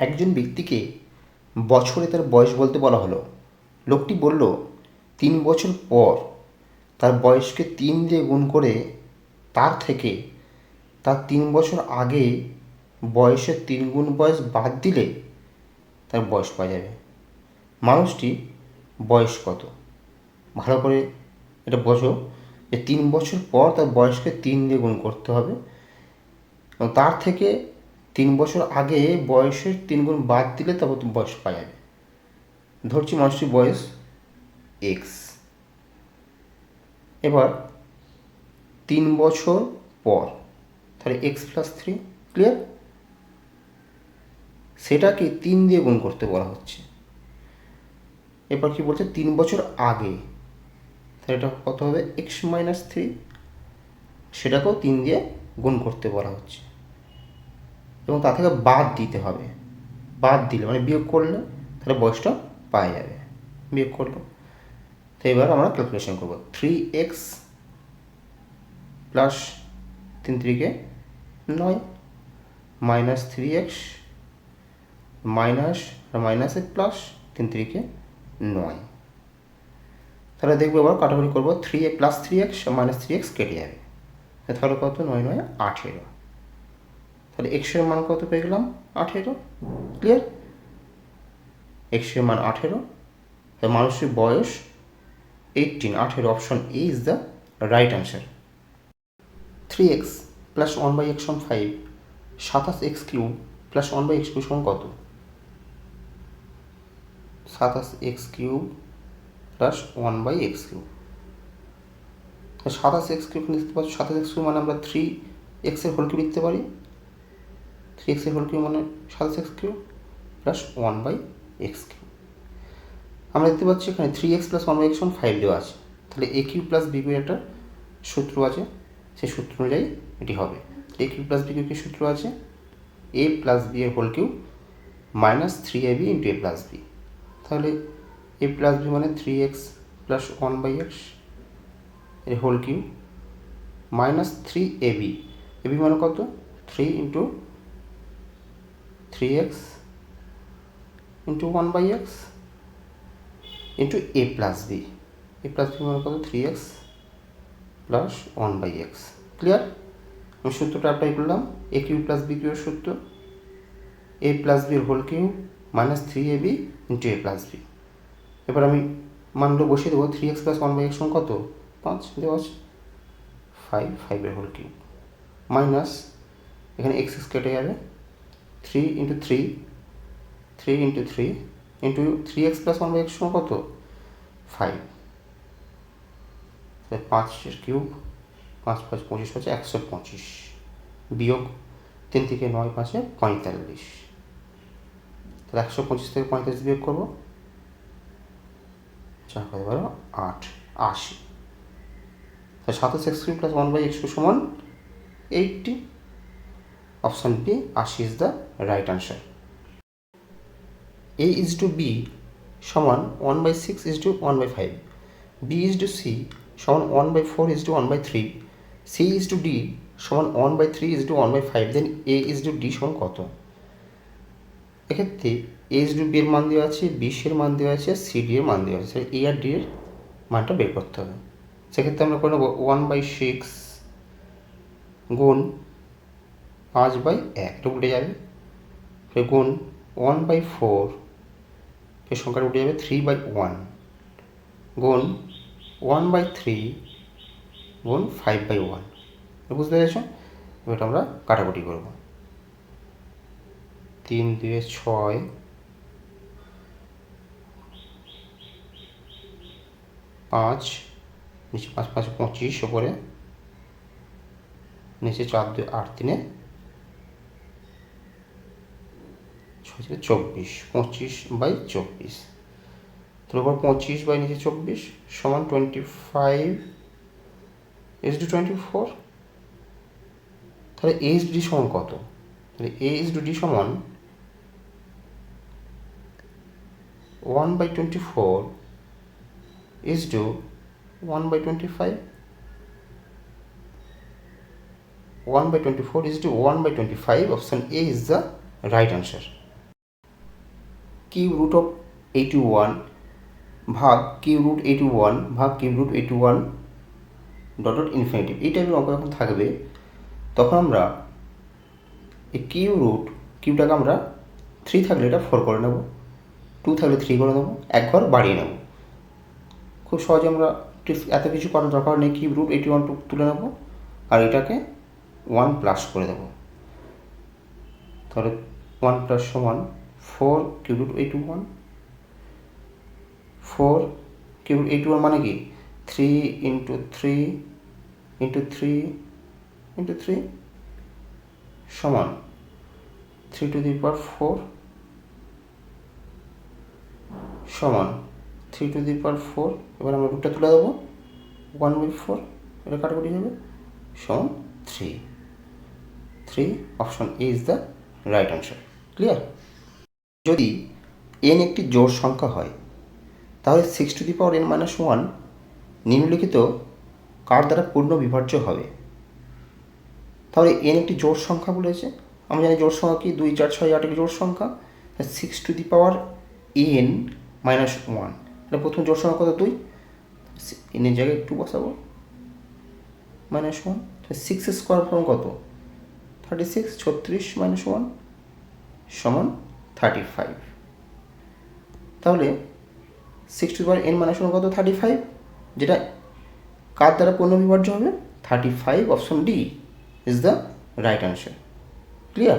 একজন ব্যক্তিকে বছরে তার বয়স বলতে বলা হলো। লোকটি বলল, তিন বছর পর তার বয়সকে তিন দিয়ে গুণ করে তার থেকে তার তিন বছর আগে বয়সের তিন গুণ বয়স বাদ দিলে তার বয়স পাওয়া যাবে। মানুষটি বয়স কত? ভালো করে এটা বোঝো যে তিন বছর পর তার বয়সকে তিন দিয়ে গুণ করতে হবে। তার থেকে তিন বছর আগে বয়সের তিন গুণ বাদ দিলে তারপর বয়স পাওয়া যাবে। ধরছি মানুষটির বয়স এক্স এবার তিন বছর পর, তাহলে এক্স প্লাস থ্রি ক্লিয়ার সেটাকে তিন দিয়ে গুণ করতে বলা হচ্ছে। এবার কি বলছে? তিন বছর আগে, তাহলে এটা কত হবে? এক্স মাইনাস থ্রি সেটাকেও তিন দিয়ে গুণ করতে বলা হচ্ছে। এবং তা থেকে বাদ দিতে হবে। বাদ দিলে মানে বিয়োগ করলে তাহলে বয়সটা পাওয়া যাবে। বিয়োগ করল। তো এবার আমরা ক্যালকুলেশন করব। থ্রি এক্স প্লাস তিন তিরিকে নয় minus three x minus minus এক প্লাস তিন তিরিকে নয়। তাহলে দেখব এবার কাটাকুটি করব। Three a plus three x minus three x কেটে যাবে। তাহলে কত? নয় নয়, আঠেরো। তাহলে এক্সের মান কত পেয়ে গেলাম? আঠেরো। ক্লিয়ার এক্সের মান আঠেরো। মানুষের বয়স এইটিন আঠেরো option A is the right answer three x plus one by x five সাতাশ x cube plus one by x cube সমান কত? সাতাশ x cube plus one by x cube সাতাশ এক্স কিউব লিখতে পারছ সাতাশ এক্স কিউব মানে আমরা থ্রি এক্সের হোল কিউব লিখতে পারি। থ্রি এক্সের হোল কিউ মানে সাতাশ x cube plus one by x cube আমরা দেখতে পাচ্ছি এখানে three x plus one by x সমান ফাইভ দেওয়া আছে। তাহলে a cube plus b cube একটা সূত্র আছে, সেই সূত্র অনুযায়ী এটি হবে। A cube plus b cube কি সূত্র আছে? এ প্লাস বি এর whole cube minus three a b into a plus b তাহলে এ প্লাস বি মানে three x plus one by এক্সের whole cube minus three a b a b মানে কত? Three into three x into one by x into a plus b a plus b মানে কত? Three x plus one by x clear আমি সূত্রটা apply করলাম। এ cube plus B কিউর সূত্র। এ plus বির whole cube minus three a b into a plus b এবার আমি মানগুলো বসিয়ে দেবো। Three x plus one by x কত? পাঁচ। দেওয়া আছে ফাইভ ফাইভের হোল কিউ মাইনাস এখানে এক্স এক্স কেটে যাবে। Three into three three into three into three x plus one by x সমান কত? ফাইভ পাঁচের কিউব, পাঁচ পাঁচ পঁচিশ হচ্ছে একশো পঁচিশ। বিয়োগ তিন থেকে নয় পাঁচে পঁয়তাল্লিশ। তাহলে একশো পঁচিশ থেকে পঁয়তাল্লিশ বিয়োগ করব। চার কত বারো আট, আশি। তাহলে সাতাশ x cube plus one by x সমান এইটটি অপশান বি, আশি is the right answer a is to b সমান one by six is to one by five b is to c সমান one by four is to one by three c is to d সমান one by three is to one by five then a is to d সমান কত? এক্ষেত্রে এ is to B এর মান দেওয়া আছে B এর মান দেওয়া আছে সি ডি এর মান দেওয়া আছে এ আর ডি এর মানটা বের করতে হবে। সেক্ষেত্রে আমরা করে নেব ওয়ান বাই সিক্স গুণ পাঁচ বাই এক, এটা উঠে যাবে। গুণ ওয়ান বাই ফোর, এর সংখ্যাটা উঠে যাবে থ্রি বাই ওয়ান। গুণ ওয়ান বাই থ্রি, গুণ ফাইভ বাই ওয়ান। বুঝতে পেরেছ? এবার আমরা কাটাকুটি করব। তিন দুয়ে ছয়, পাঁচ, নিচে পাঁচ পাঁচ, পঁচিশ, ওপরে, নিচে চার দুই আট, তিনে থেকে চব্বিশ, পঁচিশ বাই চব্বিশ। তাহলে তারপর পঁচিশ বাই নিচে চব্বিশ সমান twenty five H D twenty four তাহলে এইচ ডি সমান কত? তাহলে এইচ ডি সমান one by twenty four is to one by twenty five one by twenty four is to one by twenty five option A is the right answer cube root of eighty one ভাগ cube root eighty one ভাগ cube root eighty one dot dot infinitive এই টাইপের অঙ্ক যখন থাকবে। তখন আমরা এই কিউ রুট কিউটাকে আমরা থ্রি থাকলে এটা ফোর করে নেব। টু থাকলে থ্রি করে নেব। এক ঘর বাড়িয়ে নেব। খুব সহজে আমরা এত কিছু করার দরকার নেই। কিউব রুট এইটি ওয়ান তুলে নেব আর এটাকে ওয়ান প্লাস করে দেবো। তাহলে ওয়ান প্লাস সমান four cube root eighty one. Four cube root eighty one মানে কি? Three into three into three into three সমান three to the power four সমান three to the power four. এবার আমরা রুটটা তুলে দেবো। ওয়ান বাই ফোর, এটা কাটাকুটি হবে। সমান three. Three option A is the right answer clear? যদি এন একটি জোড় সংখ্যা হয়, তাহলে six to the power n minus one নিম্নলিখিত কার দ্বারা পূর্ণ বিভাজ্য হবে? তাহলে এন একটি জোড় সংখ্যা বলেছে। আমরা জানি জোড় সংখ্যা কি? দুই, চার, ছয়, আট একটি জোড় সংখ্যা। Six to the power n minus one এটা প্রথম জোড় সংখ্যা কত? দুই। এনের জায়গায় একটু বসাবো। Minus one six square form কত? থার্টি সিক্স ছত্রিশ মাইনাস ওয়ান সমান থার্টি ফাইভ তাহলে সিক্স টু পাওয়ার এন মানে ওয়ান কত? থার্টি ফাইভ যেটা কার দ্বারা পূর্ণ বিভাজ্য হবে? Thirty five option D is the right answer